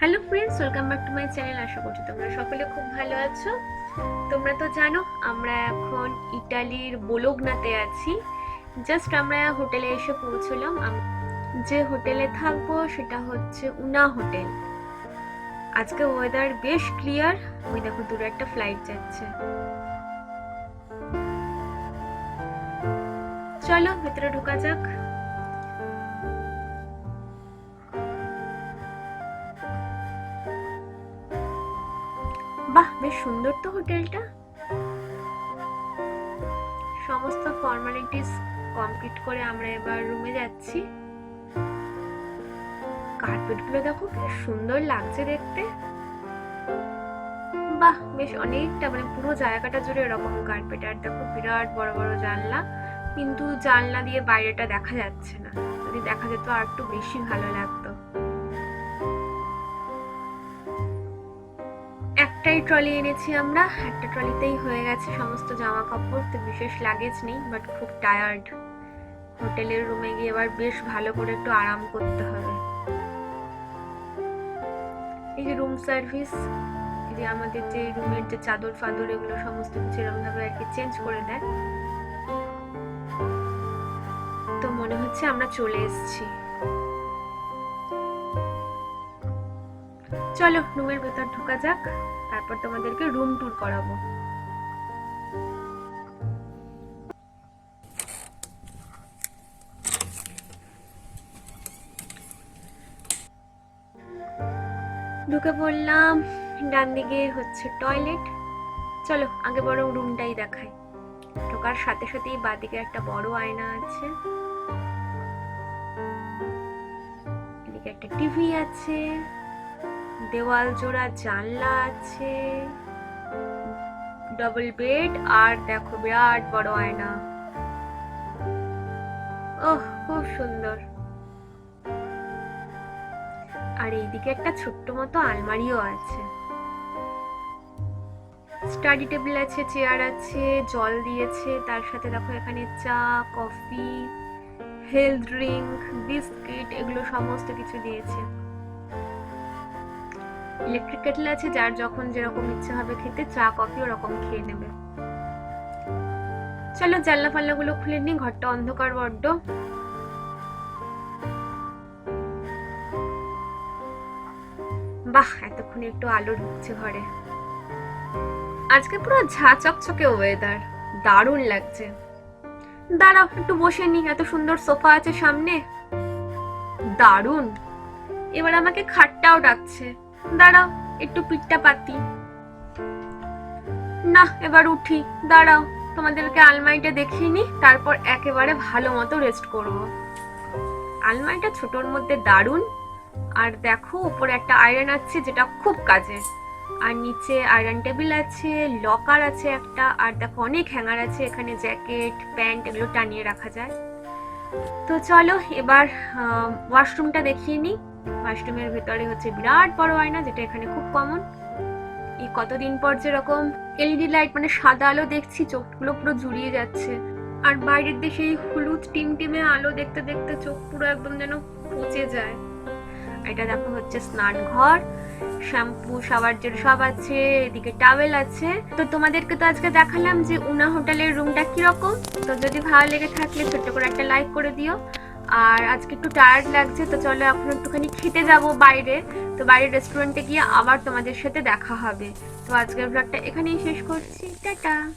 Hello friends welcome back to my channel আশা করছি তোমরা সকলে খুব ভালো আছো। তোমরা তো জানো, আমরা এখন ইটালির বোলোগনাতে আছি। জাস্ট আমরা হোটেলে এসে পৌঁছলাম। যে হোটেলে থাকব সেটা হচ্ছে উনা হোটেল। আজকে ওয়েদার বেশ ক্লিয়ার ওই দেখো, দূরে একটা ফ্লাইট যাচ্ছে। চলো, ভেতরে ঢোকা যাক। বাহ, বেশ সুন্দর তো হোটেলটা। সমস্ত ফর্মালিটিস কমপ্লিট করে আমরা এবার রুমে যাচ্ছি। কার্পেটগুলো দেখো, কি সুন্দর লাগছে দেখতে। বাহ, বেশ অনেকটা মানে পুরো জায়গাটা জুড়ে এরকম কার্পেট আর দেখো, বিরাট বড় বড় জানলা। কিন্তু জানলা দিয়ে বাইরেটা দেখা যাচ্ছে না। যদি দেখা যেত আর একটু বেশি ভালো লাগতো। একটাই ট্রলি এনেছি আমরা, একটা ট্রলিতেই হয়ে গেছে সমস্ত জামা কাপড় তো বিশেষ লাগেজ নেই বাট খুব টায়ার্ড হোটেলের রুমে গিয়ে এবার বেশ ভালো করে একটু আরাম করতে হবে। এই যে রুম সার্ভিস এই যে আমাদের যে রুমের যে চাদর ফাদর, এগুলো সমস্ত কিছু এরকম ভাবে আর কি চেঞ্জ করে দেয়। তো মনে হচ্ছে আমরা চলে এসেছি। চলো রুমের ভেতর ঢোকা যাক, তারপর তোমাদেরকে রুম ট্যুর করাবো। ঢুকে পড়লাম, ডান দিকে হচ্ছে টয়লেট চলো, আগে বরং রুমটাই দেখাই। ঢোকার সাথে সাথেই বাদিকে একটা বড় আয়না আছে। এদিকে একটা টিভি আছে। দেওয়াল জোড়া জানলা আছে। ডবল বেড আর দেখো বিরাট বড় আয়না। ওহ, খুব সুন্দর। আর এইদিকে একটা ছোট্ট মতো আলমারিও আছে। স্টাডি টেবিল আছে চেয়ার আছে, জল দিয়েছে, তার সাথে দেখো এখানে চা, কফি হেলথ ড্রিঙ্ক বিস্কিট এগুলো সমস্ত কিছু দিয়েছে। ইলেকট্রিক কেটল আছে, যার যখন যেরকম ইচ্ছে হবে খেতে, চা কফি ওরকম খেয়ে নেবে। চলো জানলা ফাল্লাগুলো খুলে নি ঘরটা অন্ধকার বড্ড। বাহ, এতক্ষণে একটু আলো ঢুকছে ঘরে। আজকে পুরো ঝা চকচকে ওয়েদার দারুণ লাগছে। দাঁড়াও একটু বসে নি এত সুন্দর সোফা আছে সামনে। দারুণ। এবার আমাকে খাটটাও ডাকছে। দাঁড়াও একটু পিঠটা পাতি। না, এবার উঠি। দাঁড়াও, তোমাদেরকে আলমারিটা দেখিয়ে নি, তারপর একেবারে ভালো মতো রেস্ট করব। আলমারিটা ছোটর মধ্যে দারুণ। আর দেখো, উপরে একটা আয়রন আছে, যেটা খুব কাজে আর নিচে আয়রন টেবিল আছে লকার আছে একটা, আর দেখো অনেক হ্যাঙ্গার আছে, এখানে জ্যাকেট প্যান্ট এগুলো টানিয়ে রাখা যায়। তো চলো, এবার ওয়াশরুমটা দেখিয়ে নিই ওয়াশরুমের ভেতরে হচ্ছে বিরাট বড় আয়না, যেটা এখানে খুব কমন এই কতদিন পর যেরকম এলইডি লাইট মানে সাদা আলো দেখছি, চোখগুলো পুরো জুড়িয়ে যাচ্ছে। আর বাইরের দেশে এই হলুদ টিম টিমে আলো দেখতে দেখতে চোখ পুরো একদম যেন পচে যায়। এটা দেখো হচ্ছে স্নান ঘর, শ্যাম্পু সাবার জেল সব আছে, এদিকে টাওয়েল আছে। তো তোমাদেরকে তো আজকে দেখালাম যে উনা হোটেলের রুমটা কীরকম। তো যদি ভালো লেগে থাকলে ছোট্ট করে একটা লাইক করে দিও। আর আজকে একটু টায়ার্ড লাগছে, তো চলো এখন একটুখানি খেতে যাব বাইরে। তো বাইরের রেস্টুরেন্টে গিয়ে আবার তোমাদের সাথে দেখা হবে। তো আজকের ব্লগটা এখানেই শেষ করছি। টাটা!